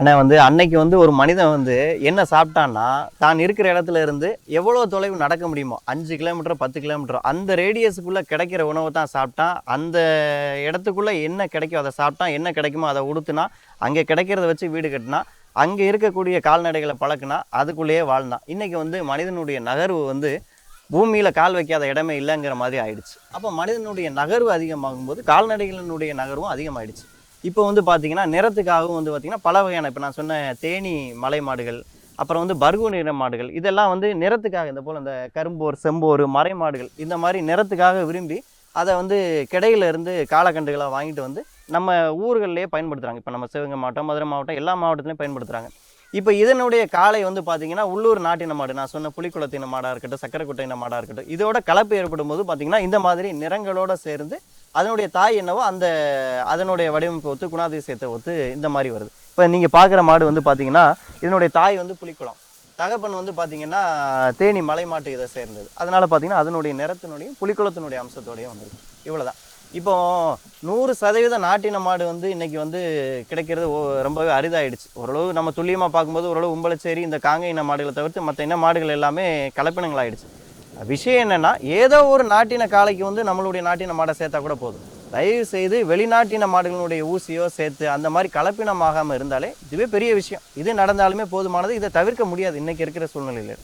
ஆனால் வந்து அன்னைக்கு வந்து ஒரு மனிதன் வந்து என்ன சாப்பிட்டான்னா தான் இருக்கிற இடத்துல இருந்து எவ்வளோ தொலைவு நடக்க முடியுமோ அஞ்சு கிலோமீட்டர் பத்து கிலோமீட்டர் அந்த ரேடியஸுக்குள்ளே கிடைக்கிற உணவை தான் சாப்பிட்டான். அந்த இடத்துக்குள்ளே என்ன கிடைக்கும் அதை சாப்பிட்டான் என்ன கிடைக்குமோ அதை உடுத்துனா அங்கே கிடைக்கிறத வச்சு வீடு கட்டினா அங்கே இருக்கக்கூடிய கால்நடைகளை பழக்குனா அதுக்குள்ளேயே வாழ்ந்தான். இன்றைக்கி வந்து மனிதனுடைய நகர்வு வந்து பூமியில் கால் வைக்காத இடமே இல்லைங்கிற மாதிரி ஆயிடுச்சு. அப்போ மனிதனுடைய நகர்வு அதிகமாகும்போது கால்நடைகளினுடைய நகர்வும் அதிகமாயிடுச்சு. இப்போ வந்து பார்த்திங்கன்னா நிறத்துக்காகவும் வந்து பார்த்திங்கன்னா பல வகையான இப்போ நான் சொன்ன தேனி மலை மாடுகள் அப்புறம் வந்து பர்கு நிற மாடுகள் இதெல்லாம் வந்து நிறத்துக்காக இந்த போல் இந்த கரும்போர் செம்போர் மறை மாடுகள் இந்த மாதிரி நிறத்துக்காக விரும்பி அதை வந்து கிடையிலேருந்து காலக்கண்டுகளை வாங்கிட்டு வந்து நம்ம ஊர்கள்லேயே பயன்படுத்துகிறாங்க இப்போ நம்ம சிவகங்கை மாவட்டம் மதுரை மாவட்டம் எல்லா மாவட்டத்துலையும் பயன்படுத்துகிறாங்க இப்போ இதனுடைய காலை வந்து பார்த்தீங்கன்னா உள்ளூர் நாட்டின மாடு நான் சொன்ன புலிக்குளத்தின மாடாக இருக்கட்டும் சக்கரைக்குட்டையின மாடாக இருக்கட்டும் இதோட கலப்பு ஏற்படும் போது பார்த்தீங்கன்னா இந்த மாதிரி நிறங்களோட சேர்ந்து அதனுடைய தாய் என்னவோ அந்த அதனுடைய வடிவமைப்பு ஒத்து குணாதிசயத்தை ஒத்து இந்த மாதிரி வருது. இப்போ நீங்கள் பார்க்குற மாடு வந்து பார்த்தீங்கன்னா இதனுடைய தாய் வந்து புலிக்குளம். தகப்பன் வந்து பார்த்தீங்கன்னா தேனி மலை மாட்டு இதை சேர்ந்தது. அதனால் பார்த்தீங்கன்னா அதனுடைய நிறத்தினுடையும் புலிக்குளத்தினுடைய அம்சத்தோடையும் வந்திருக்கு. இவ்வளோதான் இப்போ நூறு சதவீத நாட்டின மாடு வந்து இன்றைக்கி வந்து கிடைக்கிறது ஓ- ரொம்பவே அரிதாயிடுச்சு. ஓரளவு நம்ம துல்லியமாக பார்க்கும்போது ஓரளவு உம்பளச்சேரி இந்த காங்கை இன மாடுகளை தவிர்த்து மற்ற இன மாடுகள் எல்லாமே கலப்பினங்களாயிடுச்சு. விஷயம் என்னன்னா ஏதோ ஒரு நாட்டின காளைக்கு வந்து நம்மளுடைய நாட்டின மாடை சேர்த்தா கூட போதும். தயவு செய்து வெளிநாட்டின மாடுகளுடைய ஊசியோ சேர்த்து அந்த மாதிரி கலப்பினமாகாமல் இருந்தாலே இதுவே பெரிய விஷயம். இது நடந்தாலுமே போதுமானது. இதை தவிர்க்க முடியாது. இன்னைக்கு இருக்கிற சூழ்நிலையில்.